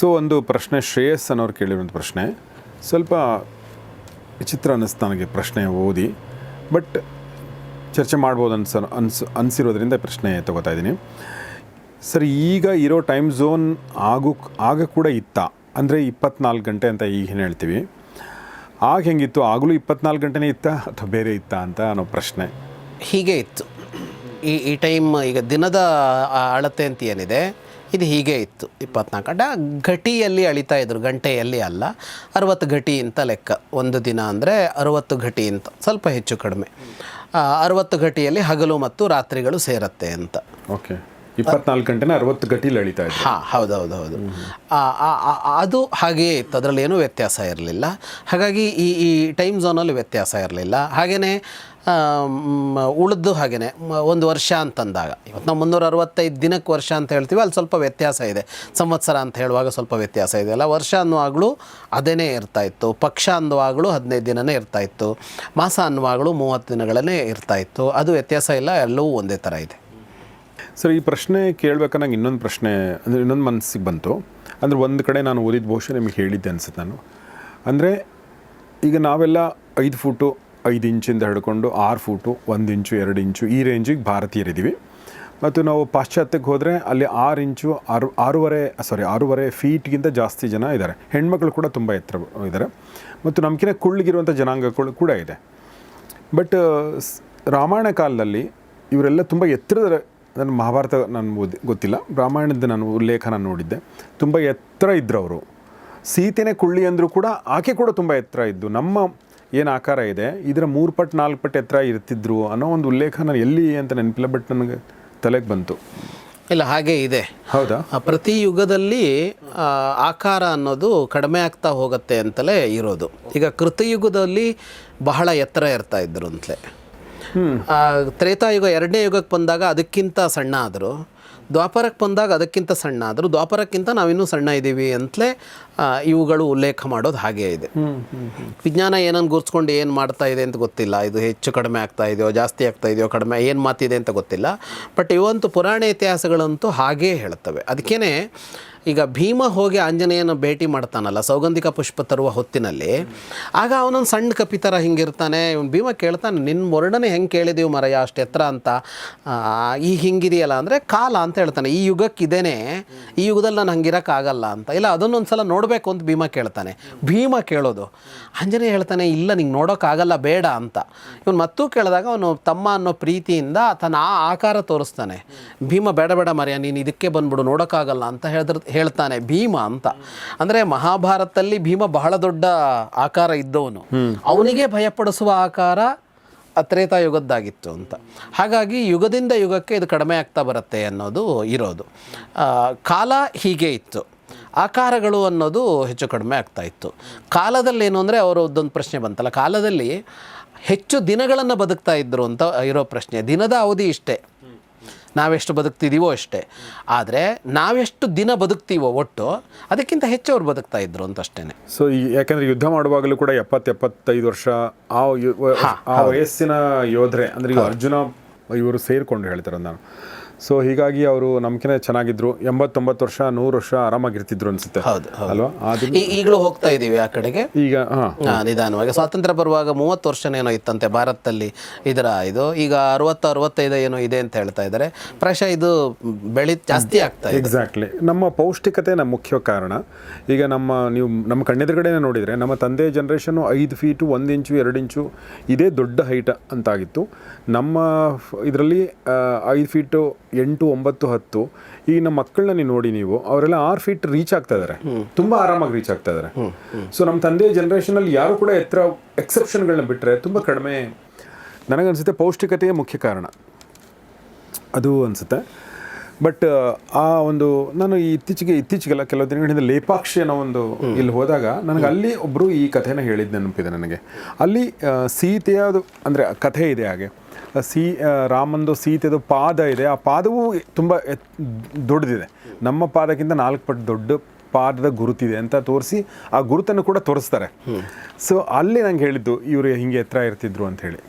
So, ಒಂದು ಪ್ರಶ್ನೆ, ಶ್ರೇಯಸ್ ಅನ್ನೋರು ಕೇಳಿರುವಂಥ ಪ್ರಶ್ನೆ. ಸ್ವಲ್ಪ ವಿಚಿತ್ರ ಅನ್ನಿಸ್ತು ನನಗೆ ಪ್ರಶ್ನೆ ಓದಿ. ಬಟ್ ಚರ್ಚೆ ಮಾಡ್ಬೋದು ಅನ್ಸ, ಅನ್ಸ್, ಅನಿಸಿರೋದ್ರಿಂದ ಪ್ರಶ್ನೆ ತಗೋತಾ ಇದ್ದೀನಿ. ಸರ್, ಈಗ ಇರೋ ಟೈಮ್ ಝೋನ್ ಆಗು, ಆಗ ಕೂಡ ಇತ್ತ. ಅಂದರೆ ಇಪ್ಪತ್ನಾಲ್ಕು ಗಂಟೆ ಅಂತ ಈಗ ಹೇಳ್ತೀವಿ. ಆಗ ಹೆಂಗಿತ್ತು? ಆಗಲೂ ಇಪ್ಪತ್ನಾಲ್ಕು ಗಂಟೆನೇ ಇತ್ತ? ಅಥವಾ ಬೇರೆ ಇತ್ತ ಅಂತ ಅನ್ನೋ ಪ್ರಶ್ನೆ. ಹೀಗೆ ಇತ್ತು. ಈ ಈ ಟೈಮ್ ಈಗ ದಿನದ ಅಳತೆ ಅಂತ ಏನಿದೆ ಇದು ಹೀಗೆ ಇತ್ತು, ಇಪ್ಪತ್ನಾಲ್ಕು ಗಂಟೆ. ಘಟಿಯಲ್ಲಿ ಅಳಿತಾ ಇದ್ರು, ಗಂಟೆಯಲ್ಲಿ ಅಲ್ಲ, ಅರವತ್ತು ಘಟಿ ಅಂತ ಲೆಕ್ಕ. ಒಂದು ದಿನ ಅಂದರೆ ಅರವತ್ತು ಘಟಿ ಅಂತ ಸ್ವಲ್ಪ ಹೆಚ್ಚು ಕಡಿಮೆ. ಅರವತ್ತು ಘಟಿಯಲ್ಲಿ ಹಗಲು ಮತ್ತು ರಾತ್ರಿಗಳು ಸೇರತ್ತೆ ಅಂತ. ಓಕೆ ಇಪ್ಪತ್ನಾಲ್ಕು ಗಂಟೆನ ಅರವತ್ತು ಗಂಟೆಲಿ ಅಳಿತಾ ಇದೆ ಹಾಂ, ಹೌದು ಹೌದು ಹೌದು. ಅದು ಹಾಗೆಯೇ ಇತ್ತು ಅದರಲ್ಲಿ ಏನೂ ವ್ಯತ್ಯಾಸ ಇರಲಿಲ್ಲ. ಹಾಗಾಗಿ ಈ ಈ ಟೈಮ್ ಝೋನಲ್ಲಿ ವ್ಯತ್ಯಾಸ ಇರಲಿಲ್ಲ. ಹಾಗೆಯೇ ಉಳಿದು ಹಾಗೆಯೇ ಒಂದು ವರ್ಷ ಅಂತಂದಾಗ, ಇವತ್ತು ನಾವು ಮುನ್ನೂರ ಅರವತ್ತೈದು ದಿನಕ್ಕೆ ವರ್ಷ ಅಂತ ಹೇಳ್ತೀವಿ, ಅಲ್ಲಿ ಸ್ವಲ್ಪ ವ್ಯತ್ಯಾಸ ಇದೆ. ಸಂವತ್ಸರ ಅಂತ ಹೇಳುವಾಗ ಸ್ವಲ್ಪ ವ್ಯತ್ಯಾಸ ಇದೆ. ಅಲ್ಲ, ವರ್ಷ ಅನ್ನುವಾಗಲೂ ಅದೇನೇ ಇರ್ತಾಯಿತ್ತು ಪಕ್ಷ ಅನ್ನುವಾಗಲೂ ಹದಿನೈದು ದಿನನೇ ಇರ್ತಾಯಿತ್ತು ಮಾಸ ಅನ್ನುವಾಗಲೂ ಮೂವತ್ತು ದಿನಗಳನ್ನೇ ಇರ್ತಾಯಿತ್ತು ಅದು ವ್ಯತ್ಯಾಸ ಇಲ್ಲ, ಎಲ್ಲವೂ ಒಂದೇ ಥರ ಇದೆ. ಸರ್, ಈ ಪ್ರಶ್ನೆ ಕೇಳಬೇಕಾ? ನಂಗೆ ಇನ್ನೊಂದು ಪ್ರಶ್ನೆ, ಅಂದರೆ ಇನ್ನೊಂದು ಮನಸ್ಸಿಗೆ ಬಂತು. ಅಂದರೆ ಒಂದು ಕಡೆ ನಾನು ಓದಿದ ಬಹುಶಃ ನಿಮಗೆ ಹೇಳಿದ್ದೆ ಅನಿಸುತ್ತೆ ನಾನು. ಅಂದರೆ ಈಗ ನಾವೆಲ್ಲ ಐದು ಫೂಟು ಐದು ಇಂಚಿಂದ ಹಿಡ್ಕೊಂಡು ಆರು ಫೂಟು ಒಂದು ಇಂಚು ಎರಡು ಇಂಚು ಈ ರೇಂಜಿಗೆ ಭಾರತೀಯರಿದ್ದೀವಿ. ಮತ್ತು ನಾವು ಪಾಶ್ಚಾತ್ಯಕ್ಕೆ ಹೋದರೆ ಅಲ್ಲಿ ಆರು ಇಂಚು ಆರು, ಆರೂವರೆ, ಸಾರಿ, ಆರೂವರೆ ಫೀಟ್ಗಿಂತ ಜಾಸ್ತಿ ಜನ ಇದ್ದಾರೆ. ಹೆಣ್ಮಕ್ಳು ಕೂಡ ತುಂಬ ಎತ್ತರ ಇದ್ದಾರೆ. ಮತ್ತು ನಮ್ಗಿಂತ ಕುಳ್ಳಿಗಿರುವಂಥ ಜನಾಂಗಗಳು ಕೂಡ ಇದೆ. ಬಟ್ ರಾಮಾಯಣ ಕಾಲದಲ್ಲಿ ಇವರೆಲ್ಲ ತುಂಬ ಎತ್ತರದ ನನ್ನ ಮಹಾಭಾರತ ನಾನು ಓದಿ ಗೊತ್ತಿಲ್ಲ. ರಾಮಾಯಣದ ನಾನು ಉಲ್ಲೇಖನ ನಾನು ನೋಡಿದ್ದೆ. ತುಂಬ ಎತ್ತರ ಇದ್ದರು ಅವರು ಸೀತೆನೇ ಕುಳ್ಳಿ ಅಂದರೂ ಕೂಡ ಆಕೆ ಕೂಡ ತುಂಬ ಎತ್ತರ ಇದ್ದು ನಮ್ಮ ಏನು ಆಕಾರ ಇದೆ ಇದರ ಮೂರು ಪಟ್ಟು ನಾಲ್ಕು ಪಟ್ಟು ಎತ್ತರ ಇರ್ತಿದ್ರು ಅನ್ನೋ ಒಂದು ಉಲ್ಲೇಖ ನಾನು ಎಲ್ಲಿ ಅಂತ ನೆನಪಿಲ್ಲ ಬಟ್ ನನಗೆ ತಲೆಗೆ ಬಂತು. ಇಲ್ಲ ಹಾಗೆ ಇದೆ. ಹೌದಾ? ಆ, ಪ್ರತಿ ಯುಗದಲ್ಲಿ ಆಕಾರ ಅನ್ನೋದು ಕಡಿಮೆ ಆಗ್ತಾ ಹೋಗುತ್ತೆ ಅಂತಲೇ ಇರೋದು. ಈಗ ಕೃತಯುಗದಲ್ಲಿ ಬಹಳ ಎತ್ತರ ಇರ್ತಾ ಇದ್ರು ಅಂತಲೇ. ತ್ರೇತಾಯುಗ ಎರಡನೇ ಯುಗಕ್ಕೆ ಬಂದಾಗ ಅದಕ್ಕಿಂತ ಸಣ್ಣ ಆದರು. ದ್ವಾಪರಕ್ಕೆ ಬಂದಾಗ ಅದಕ್ಕಿಂತ ಸಣ್ಣ ಆದರು. ದ್ವಾಪರಕ್ಕಿಂತ ನಾವಿನ್ನೂ ಸಣ್ಣ ಇದ್ದೀವಿ ಅಂತಲೇ ಇವುಗಳು ಉಲ್ಲೇಖ ಮಾಡೋದು ಹಾಗೆ ಇದೆ. ವಿಜ್ಞಾನ ಏನನ್ನು ಗುರ್ಸ್ಕೊಂಡು ಏನು ಮಾಡ್ತಾ ಇದೆ ಅಂತ ಗೊತ್ತಿಲ್ಲ. ಇದು ಹೆಚ್ಚು ಕಡಿಮೆ ಆಗ್ತಾ ಇದೆಯೋ ಜಾಸ್ತಿ ಆಗ್ತಾ ಇದೆಯೋ ಕಡಿಮೆ ಏನು ಮಾತಿದೆ ಅಂತ ಗೊತ್ತಿಲ್ಲ. ಬಟ್ ಇವಂತೂ ಪುರಾಣ ಇತಿಹಾಸಗಳಂತೂ ಹಾಗೇ ಹೇಳ್ತವೆ ಅದಕ್ಕೇ ಈಗ ಭೀಮ ಹೋಗಿ ಆಂಜನೇಯನ ಭೇಟಿ ಮಾಡ್ತಾನಲ್ಲ ಸೌಗಂಧಿಕ ಪುಷ್ಪ ತರುವ ಹೊತ್ತಿನಲ್ಲಿ ಆಗ ಅವನೊಂದು ಸಣ್ಣ ಕಪಿ ಕಪಿತರ ಹಿಂಗಿರ್ತಾನೆ. ಇವನು ಭೀಮ ಕೇಳ್ತಾನೆ ನಿನ್ನ ವರ್ಣನೆ ಹೆಂಗೆ ಕೇಳಿದೀವಿ ಮರಯ್ಯ ಅಷ್ಟು ಎತ್ತರ ಅಂತ? ಈ ಹಿಂಗಿದೆಯಲ್ಲ ಅಂದರೆ ಕಾಲ ಅಂತ ಹೇಳ್ತಾನೆ. ಈ ಯುಗಕ್ಕೆ ಇದೇನೆ ಈ ಯುಗದಲ್ಲಿ ನಾನು ಹಂಗಿರೋಕ್ಕಾಗಲ್ಲ ಅಂತ. ಇಲ್ಲ ಅದನ್ನೊಂದು ಸಲ ನೋಡಬೇಕು. ಅಂತ ಭೀಮ ಕೇಳ್ತಾನೆ. ಭೀಮ ಕೇಳೋದು. ಆಂಜನೇಯ ಹೇಳ್ತಾನೆ ಇಲ್ಲ ನಿಂಗೆ ನೋಡೋಕ್ಕಾಗಲ್ಲ ಬೇಡ ಅಂತ. ಇವನು ಮತ್ತೂ ಕೇಳಿದಾಗ ಅವನು ತಮ್ಮ ಅನ್ನೋ ಪ್ರೀತಿಯಿಂದ ತನ್ನ ಆ ಆಕಾರ ತೋರಿಸ್ತಾನೆ. ಭೀಮ ಬೇಡ ಬೇಡ ಮರ್ಯ ನೀನು ಇದಕ್ಕೆ ಬಂದ್ಬಿಡು ನೋಡೋಕ್ಕಾಗಲ್ಲ ಅಂತ ಹೇಳಿದ್ರ ಹೇಳ್ತಾನೆ ಭೀಮ ಅಂತ. ಅಂದರೆ ಮಹಾಭಾರತದಲ್ಲಿ ಭೀಮ ಬಹಳ ದೊಡ್ಡ ಆಕಾರ ಇದ್ದವನು. ಅವನಿಗೆ ಭಯಪಡಿಸುವ ಆಕಾರ ತ್ರೇತಾಯುಗದ್ದಾಗಿತ್ತು ಅಂತ. ಹಾಗಾಗಿ ಯುಗದಿಂದ ಯುಗಕ್ಕೆ ಇದು ಕಡಿಮೆ ಆಗ್ತಾ ಬರುತ್ತೆ ಅನ್ನೋದು ಇರೋದು. ಕಾಲ ಹೀಗೆ ಇತ್ತು. ಆಕಾರಗಳು ಅನ್ನೋದು ಹೆಚ್ಚು ಕಡಿಮೆ ಆಗ್ತಾ ಇತ್ತು. ಕಾಲದಲ್ಲಿ ಏನು ಅಂದರೆ ಅವರು ಒಂದೊಂದು ಪ್ರಶ್ನೆ ಬಂತಲ್ಲ ಕಾಲದಲ್ಲಿ ಹೆಚ್ಚು ದಿನಗಳನ್ನು ಬದುಕ್ತಾ ಇದ್ದರು ಅಂತ ಇರೋ ಪ್ರಶ್ನೆ ದಿನದ ಅವಧಿ ಇಷ್ಟೇ. ನಾವೆಷ್ಟು ಬದುಕ್ತಿದ್ದೀವೋ ಅಷ್ಟೇ. ಆದರೆ ನಾವೆಷ್ಟು ದಿನ ಬದುಕ್ತೀವೋ ಒಟ್ಟು ಅದಕ್ಕಿಂತ ಹೆಚ್ಚು ಅವ್ರು ಬದುಕ್ತಾ ಇದ್ರು ಅಂತ ಅಷ್ಟೇ ಸೊ ಯಾಕಂದ್ರೆ ಯುದ್ಧ ಮಾಡುವಾಗಲೂ ಕೂಡ ಎಪ್ಪತ್ತು ಎಪ್ಪತ್ತೈದು ವರ್ಷ ಆ ಆ ವಯಸ್ಸಿನ ಯೋಧರೆ ಅಂದರೆ ಅರ್ಜುನ ಇವರು ಸೇರಿಕೊಂಡು ಹೇಳ್ತಾರೆ ನಾನು. ಸೊ ಹೀಗಾಗಿ ಅವರು ನಮ್ಕಿನ ಚೆನ್ನಾಗಿದ್ರು. ಎಂಬತ್ತೊಂಬತ್ತು ವರ್ಷ ನೂರು ವರ್ಷ ಆರಾಮಾಗಿರ್ತಿದ್ರು ಅನ್ಸುತ್ತೆ. ಹೌದು, ಅಲ್ವಾ? ಈಗಲೂ ಹೋಗ್ತಾ ಇದ್ದೀವಿ ಆ ಕಡೆಗೆ? ಈಗ ಹಾ. ನಿಧಾನವಾಗಿ. ಸ್ವಾತಂತ್ರ್ಯ ಬರುವಾಗ ಮೂವತ್ತು ವರ್ಷನೇನೋ ಇತ್ತಂತೆ ಭಾರತದಲ್ಲಿ ಇದರ ಇದು. ಈಗ ಅರವತ್ತು ಅರವತ್ತೈದು ಏನೋ ಇದೆ ಅಂತ ಹೇಳ್ತಾ ಇದ್ದಾರೆ. ಪ್ರಾಯಶಃ ಇದು ಬೆಳಿ ಜಾಸ್ತಿ ಆಗ್ತಾ ಇದೆ. ಎಕ್ಸಾಕ್ಟ್ಲಿ ನಮ್ಮ ಪೌಷ್ಟಿಕತೆ ನಮ್ಮ ಮುಖ್ಯ ಕಾರಣ. ಈಗ ನಮ್ಮ ನೀವು ನಮ್ಮ ಕಣ್ಣೆದುರುಗಡೆ ನೋಡಿದರೆ ನಮ್ಮ ತಂದೆ ಜನ್ರೇಷನ್ನು ಐದು ಫೀಟು ಒಂದು ಇಂಚು ಎರಡು ಇಂಚು ಇದೇ ದೊಡ್ಡ ಹೈಟ್ ಅಂತಾಗಿತ್ತು. ನಮ್ಮ ಇದರಲ್ಲಿ ಐದು ಫೀಟು ಎಂಟು ಒಂಬತ್ತು ಹತ್ತು. ಈ ನಮ್ಮ ಮಕ್ಕಳನ್ನ ನೀವು ನೋಡಿ ನೀವು ಅವರೆಲ್ಲ ಆರ್ ಫೀಟ್ ರೀಚ್ ಆಗ್ತಾ ಇದ್ದಾರೆ ತುಂಬಾ ಆರಾಮಾಗಿ ರೀಚ್ ಆಗ್ತಾ ಇದ್ದಾರೆ ಸೊ ನಮ್ಮ ತಂದೆ ಜನ್ರೇಷನಲ್ಲಿ ಯಾರು ಕೂಡ ಎತ್ತರ ಎಕ್ಸೆಪ್ಷನ್ಗಳನ್ನ ಬಿಟ್ಟರೆ ತುಂಬಾ ಕಡಿಮೆ ನನಗನ್ಸುತ್ತೆ ಪೌಷ್ಟಿಕತೆಯೇ ಮುಖ್ಯ ಕಾರಣ. ಅದು ಅನಿಸುತ್ತೆ. ಬಟ್ ಆ ಒಂದು ನಾನು ಈ ಇತ್ತೀಚೆಗೆ ಇತ್ತೀಚೆಗೆಲ್ಲ ಕೆಲವು ದಿನಗಳಿಂದ ಲೇಪಾಕ್ಷಿ ಅನ್ನೋ ಒಂದು ಇಲ್ಲಿ ಹೋದಾಗ ನನಗೆ ಅಲ್ಲಿ ಒಬ್ಬರು ಈ ಕಥೆನ ಹೇಳಿದ ನೆನಪಿದೆ ನನಗೆ. ಅಲ್ಲಿ ಸೀತೆಯ ಸೀತೆಯದು ಅಂದರೆ ಕಥೆ ಇದೆ ಹಾಗೆ. ಸೀ ರಾಮಂದು ಸೀತೆದು ಪಾದ ಇದೆ. ಆ ಪಾದವು ತುಂಬ ದೊಡ್ಡದಿದೆ. ನಮ್ಮ ಪಾದಕ್ಕಿಂತ ನಾಲ್ಕು ಪಟ್ಟು ದೊಡ್ಡ ಪಾದದ ಗುರುತಿದೆ ಅಂತ ತೋರಿಸಿ ಆ ಗುರುತನ್ನು ಕೂಡ ತೋರಿಸ್ತಾರೆ. ಸೊ ಅಲ್ಲಿ ನಂಗೆ ಹೇಳಿದ್ದು ಇವರು ಹಿಂಗೆ ಎತ್ತರ ಇರ್ತಿದ್ರು ಅಂತ ಹೇಳಿ.